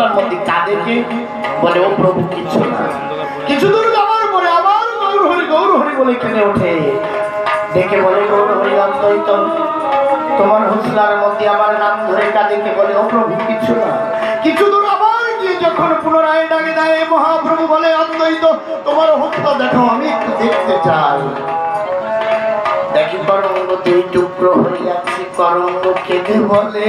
হোসলার মধ্যে কাঁদেকে বলে, ও প্রভু, কিছু না। কিছু দূর যাওয়ার পরে আবার গৌর হরি গৌর হরি বলে কেঁদে ওঠে। দেখে বলে, গৌর হরি, অদ্বৈত। তোমার হুসলার মধ্যে আমার নাম ধরে কাঁদেকে বলে, ও প্রভু, কিছু না। কিছু দূর আবার গিয়ে যখন পুনরায় ডাকে দেয়, মহাপ্রভু বলে, অদ্বৈত, তোমার হোসলা দেখো, আমি একটু দেখতে চাই। দেখি করঙ্গ দুই টুকরো যাচ্ছে করঙ্গ কেঁদে বলে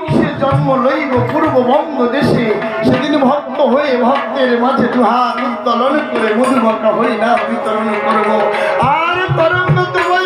জন্ম লইব পূর্ব বঙ্গ দেশে, সেদিন ভক্ত হয়ে ভক্তের মাঝে দুহাত উত্তোলন করে মধুমকা হই না বিতরণ করব। আর তরঙ্গ তোমায়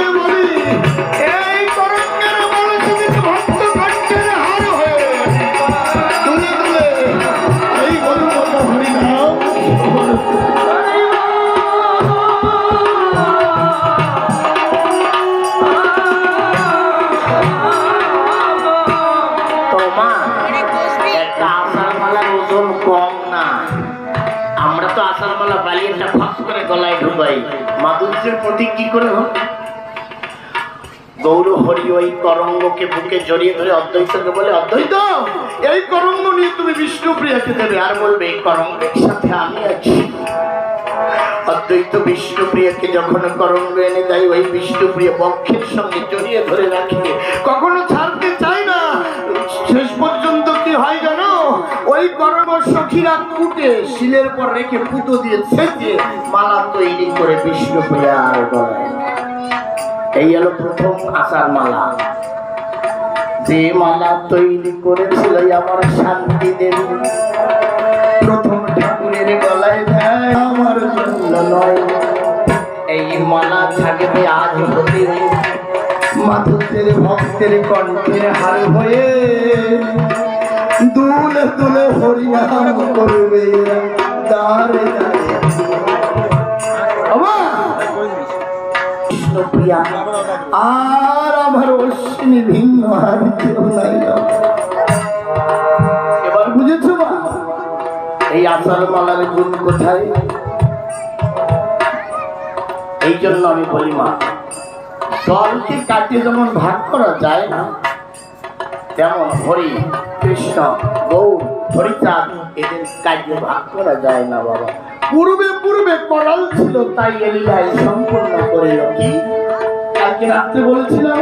গলায় মাধুর্যের প্রতীক কি করে হোক গৌর হরি ওই করঙ্গকে বুকে জড়িয়ে ধরে অদ্বৈতকে বলে, অদ্বৈত, এই করঙ্গ নিয়ে তুমি বিষ্ণুপ্রিয়াকে দেবে আর বলবে, এই করঙ্গের সাথে আমি আছি। অদ্বৈত বিষ্ণুপ্রিয়াকে যখন করঙ্গ এনে দেয়, ওই বিষ্ণুপ্রিয়া বক্ষের সঙ্গে জড়িয়ে ধরে রাখে। কখনো ছাড়তে চায় না। শেষ ওই করঙ্গ সখীরা কুটে শিলের পর রেখে পুতো দিয়ে ছেঁচে মালা তৈরি করে বিষ্ণু বিষ্ণুপ্রিয়ার গলায় এই হলো প্রথম আশার মালা। যে মালা তৈরি করেছিল আমার শান্তি দেবী, প্রথম ঠাকুরের গলায় আমার জন্য নয়। এই মালা থাকবে আজ হতে মাধুদের ভক্তের কণ্ঠের হার হয়ে। দুলে দুলে হরিনাম করবে দাঁড়ে কৃষ্ণপ্রিয়া, আর আমার অশ্বিনী ভিন্ন আর কেউ নাই এবার বুঝেছ মা? এই আষাঢ় মালার গুণ কোথায়? এই জন্য আমি বলি মা দলকে কাটিয়ে যেমন ভাগ করা যায় না, তেমন হরি কৃষ্ণ, গৌর হরিচাঁদ এদের কাজে ভাগ করা যায় না বাবা। পূর্বে পূর্বে করাল ছিল, তাই এলিলাই সম্পূর্ণ করিল কি কালকে রাত্রে বলেছিলাম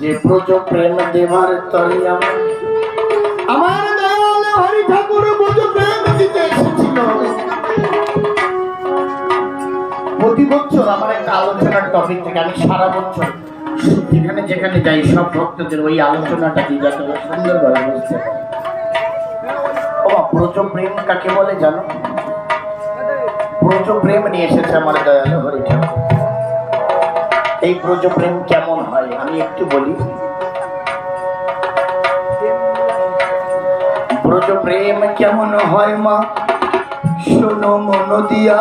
যে, প্রজ প্রেম দেবার তরে আমার আমার দয়াল হরি ঠাকুর প্রজ প্রেম দিতে এসেছিল। প্রতি বছর আমার একটা আলোচনার টপিক থেকে আমি সারা বছর যেখানে যেখানে যাই, সব ভক্তদের ওই আলোচনাটা দিই যাতে ওরা সুন্দরভাবে বুঝতে পারে ও ব্রজ প্রেম কাকে বলে জানো? ব্রজ প্রেম নিয়ে এসেছে আমার দয়ালু হরি এই ব্রজ প্রেম কেমন হয়? আমি একটু বলি। ব্রজ প্রেম কেমন হয় মা? শোনো মন দিয়া।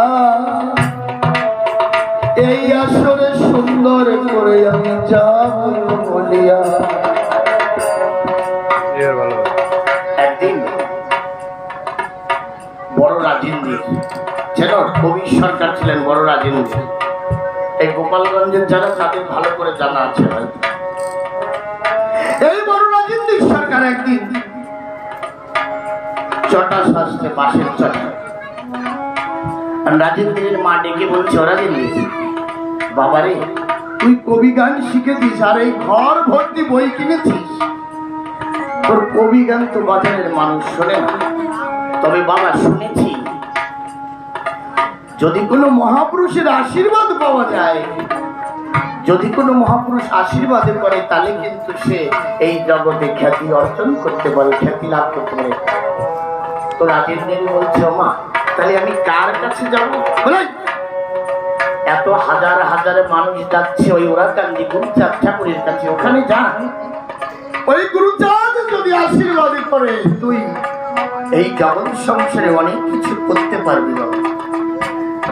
এই আসরে সুন্দর করে আমি যাব বলিয়া। একদিন বড় রাজেন্দ্র যেন কবি সরকার ছিলেন বড় রাজেন্দ্র এই গোপালগঞ্জের যারা তাদের ভালো করে জানা আছে এই বড় রাজেন্দ্র সরকার একদিন চটা শাস্তে বাঁশের চটা আর রাজেন্দ্রের মা ডেকে বলছে রাজেন্দ্র বাবারে, তুই কবি গান শিখেছিস আর এই ঘর ভর্তি বই কিনেছিস? তোর কবি গান তো বাজারের মানুষ শোনে না। তবে বাবা, শুনেছি। যদি কোনো মহাপুরুষের আশীর্বাদ পাওয়া যায়, যদি কোনো মহাপুরুষ আশীর্বাদ করে, তাহলে কিন্তু সে এই জগতে খ্যাতি অর্জন করতে পারে, খ্যাতি লাভ করতে পারে। তোর তো রাজেন্দ্র বলছে মা তাহলে আমি কার কাছে যাব? বলে এত হাজার হাজার মানুষ যাচ্ছে, ওই ওরাকান্দি গুরুচাঁদ ঠাকুরের কাছে। ওখানে যান। ওই গুরুচাঁদ যদি আশীর্বাদ করে, তুই এই জগৎ সংসারে অনেক কিছু করতে পারবি বাবা।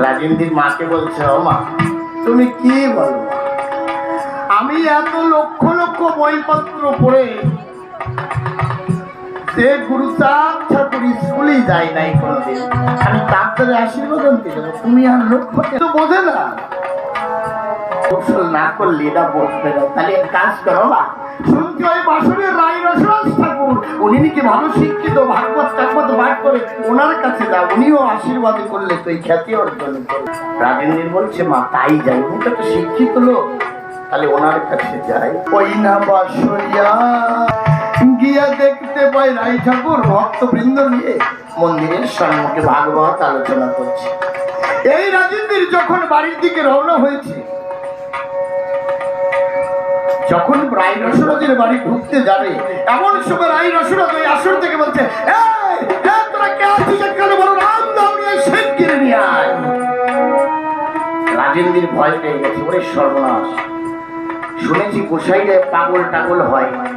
রাজেন্দ্রির মাকে বলছে, ও মা, তুমি কি বলো? আমি এত লক্ষ লক্ষ বইপত্র পড়ে কাজ উনি ভালো শিক্ষিত, ভাগবত টাগবত ভাগ করে ওনার কাছে যাও, উনিও আশীর্বাদ করলে তুই খ্যাতি অর্জন করবে। রাজেন্দ্র বলছে, মা, তাই যাই, উনি তো শিক্ষিত লোক। তাহলে ওনার কাছে যাই। ওই না বাসরিয়া গিয়া দেখতে পাই রায় ঠাকুর ভক্তবৃন্দ নিয়ে মন্দিরের সম্মুখে ভাগবত আলোচনা করছে। এই রাজেন্দ্র যখন বাড়ির দিকে রওনা হয়েছে যখন রায় রসরাজের বাড়ি ঢুকতে যাবে এমন সময় রায় রসরাজ ওই আসর থেকে বলছে "এই, এই, তোরা দাও নিয়ে আয়। ভয় পেয়ে গেছে ওরে সর্বনাশ। শুনেছি গোসাইরে পাগল টাগল হয়।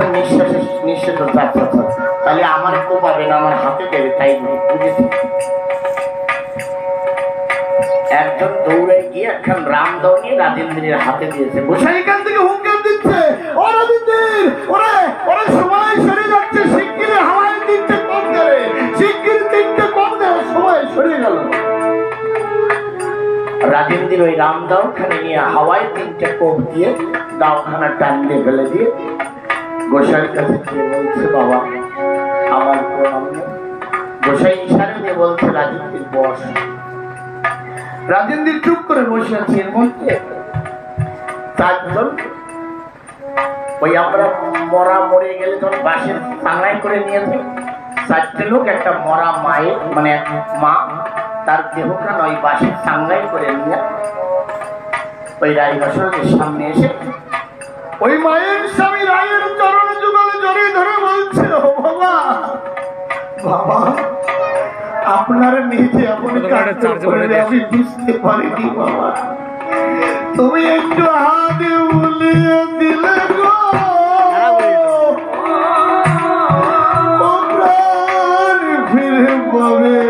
এখন নিঃশ্বাসে তাহলে আমার না, আমার হাতে তাই বুঝেছি একজন দৌড়ে গিয়ে একখান রাম রাজেন্দ্রের হাতে দিয়েছে। গোসাই এখান থেকে হুঙ্কার দিচ্ছে। ওরে ওরে সময় সরে যাচ্ছে হাওয়ায় কম কম সময় সরে গেল। ওই রাম দাওখানে নিয়ে হাওয়ায় তিনটে কোপ দিয়ে দাওখানা টান দিয়ে ফেলে দিয়ে গোসাইয়ের কাছে গিয়ে বলছে, বাবা, আমার প্রণাম গোসাই ইশারা দিয়ে বলছে, রাজেন্দ্রের বস। রাজেন্দ্র চুপ করে বসে আছে, এর মধ্যে চারজন। ওই আমরা মরা মরে গেলে যখন বাসের সাংলাই করে নিয়েছে। চারটে লোক, একটা মরা মায়ের মানে মা, তার দেহখান ওই বাসের সাংলাই করে নিয়ে ওই রায় সামনে এসে ওই মায়ের বাবা। বাবা আপনার নিজে আপনি কাজ আমি বুঝতে পারিনি বাবা। তুমি একটু হাত বুলিয়ে দিলে গো। ফিরে পাবে।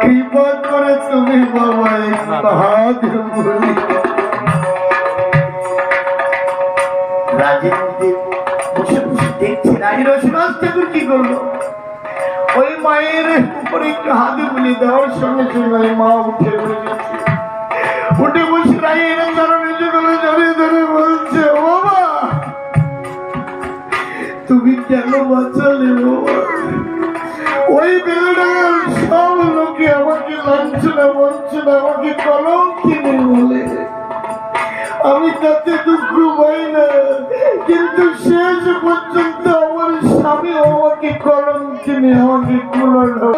কৃপা করে তুমি বাবা হাত তুমি কেন বাঁচালে ওই বেলডাঙ্গার সব লোকে আমাকে লাঞ্ছনা বঞ্চনা আমাকে কলম কিনে বলে। আমি তাতে দুঃখ পাই না, কিন্তু শেষ পর্যন্ত আমার স্বামী আমাকে কলম কিনে, আমাকে কুলালো।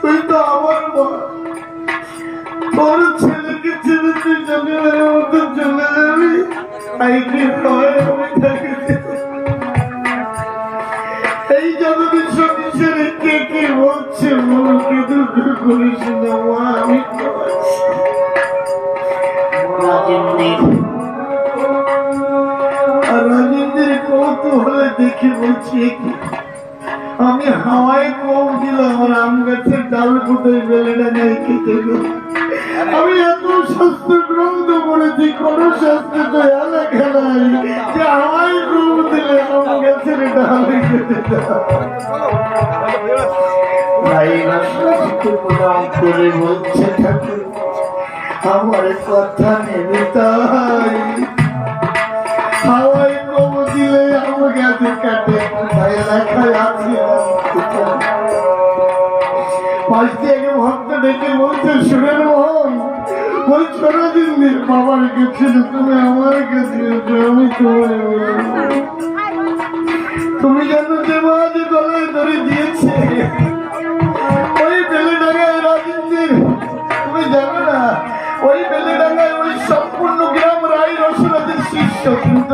তুই তো আমার মা। তোর ছেলেকে ছেড়ে তুই মতো চলে যাবি আইকে হয় আমি তাকে এই জগতের সঙ্গে ছেড়ে কে কে বলছে? আমি রাজেন্দ্রের কৌতূহলে দেখে বলছি, আমি হাওয়ায় কম দিলাম আম গাছের ডাল কোথায় বেলে না যাই খেতে আমি এত শাস্ত্র গ্রন্থ পড়েছি, কোন শাস্ত্রে তো এলা খেলাই যে হাওয়ায় কম দিলে আম গাছের ডাল খেতে ভাই, রাষ্ট্রপতি প্রণাম করে বলছে ঠাকুর, আমার কথা নেবে তাই। হাওয়ায় কম দিলে আম গাছে কাটে কোথায় লেখা আছে পাশ দিয়ে আগে ভক্ত বলছে সুরের মোহন ওই ছোট দিন বাবার গেছিল তুমি আমার কাছে আমি তোমার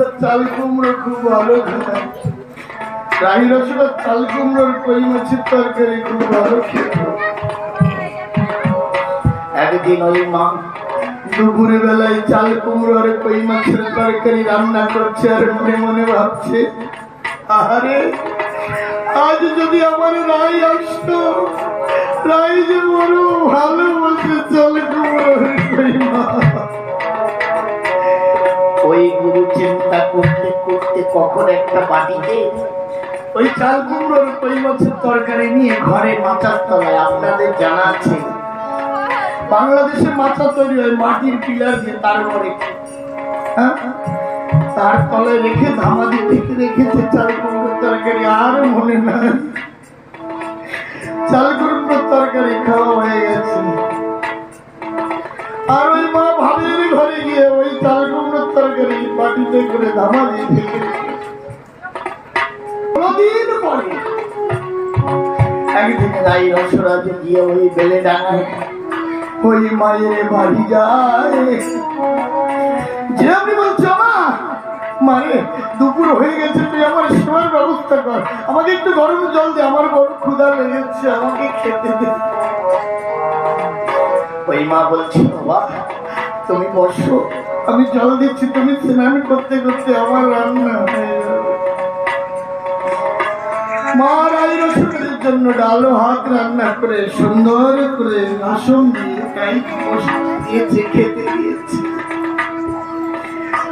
মাছের চাল কুমড়ো খুব ভালো খায় রাহি রসগোল্লা চাল কুমড়োর কই মাছের তরকারি খুব ভালো খেত। একদিন ওই মা দুপুরে বেলায় চাল কুমড়োর কই মাছের তরকারি রান্না করছে আর মনে মনে ভাবছে আরে আজ যদি আমার রাই আসতো রাই যে বড় ভালো বলছে চাল কুমড়োর কই মাছ। ওই গুরু চিন্তা করতে করতে কখন একটা বাটিতে ওই চাল কুমড়োর কই মাছের তরকারি নিয়ে ঘরে মাচার তলায়, আপনাদের জানা আছে? বাংলাদেশে মাচা তৈরি হয় মাটির পিলার দিয়ে তারপরে হ্যাঁ? তার তলায় রেখে ধামাদি রেখেছে চাল কুমড়োর তরকারি, আর মনে নাই। চাল কুমড়োর তরকারি খাওয়া হয়ে গেছে। আর ওই মা ভাবির ঘরে গিয়ে ওই চাল বাটিতে করে দিয়ে কোনদিন পরে ওই মানে দুপুর হয়ে গেছে, তুই আমার সেবার ব্যবস্থা কর। আমাকে একটু গরম জল দে, আমার বড় ক্ষুধা লেগেছে, আমাকে খেতে ওই মা বলছে, বাবা, তুমি বসো আমি জল দিচ্ছি তুমি স্নান করতে করতে আমার রান্না হয়ে জন্য ডাল হাত রান্না করে সুন্দর করে আসন দিয়ে খেতে দিয়েছে।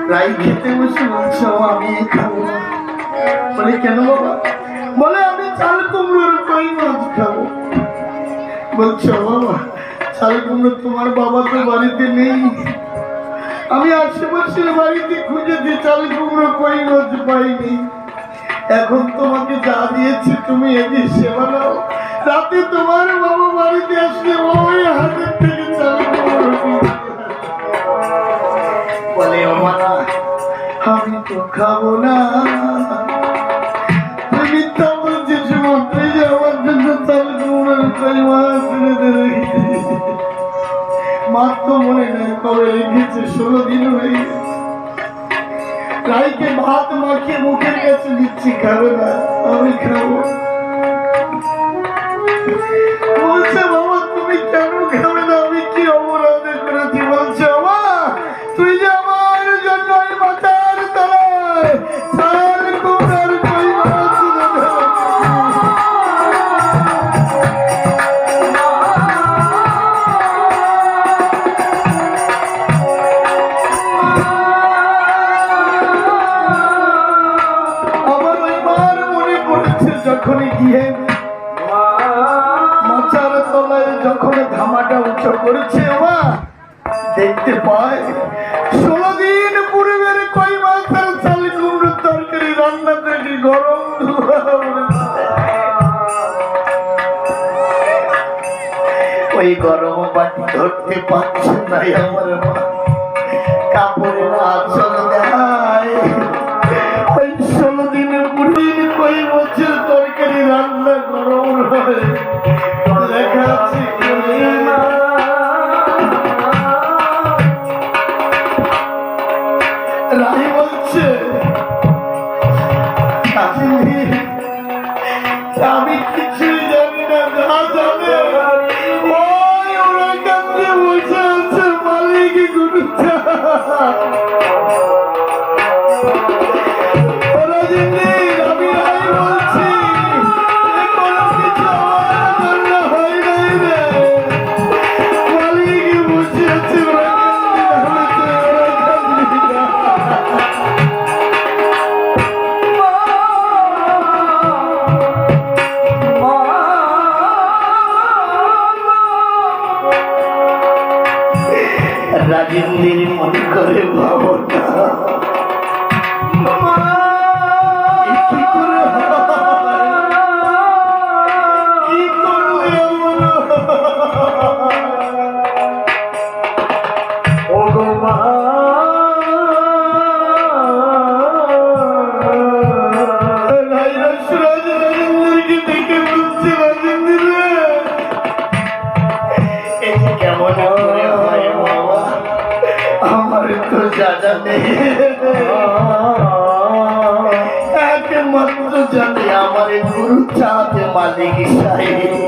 রাই খেতে বসে বলছে "ও, আমি খাব বলে কেন বাবা? বলে আমি চাল কুমড়োর কই মাছ খাব? বলছো বাবা চাল কুমড়ো তোমার বাবা তো বাড়িতে নেই। আমি আশেপাশের বাড়িতে খুঁজে খুঁজেছি চাল কুমড়ো কই রোজ পাইনি। এখন তোমাকে যা দিয়েছি তুমি এদের সেবা নাও। রাতে তোমার বাবা বাড়িতে আসলে ওই হাতের থেকে চাল। বলে আমি তো খাব না। মার তো মনে নেই কবে রেখেছে ষোলো দিন হয়ে রাইকে ভাত মাখিয়ে মুখের কাছে দিচ্ছি, খাবে না, আমি খাব। বলছে করেছে মা দেখতে পায়। ষোলো দিন পূর্বের কই মাথার চাল কুমড়োর তরকারি রান্না থেকে গরম ওই গরম বাটি ধরতে পারছে না আমার কাপড়ের আচল জানে। একমাত্র জানে আমার গুরু চাঁদ মালিক সাহেব।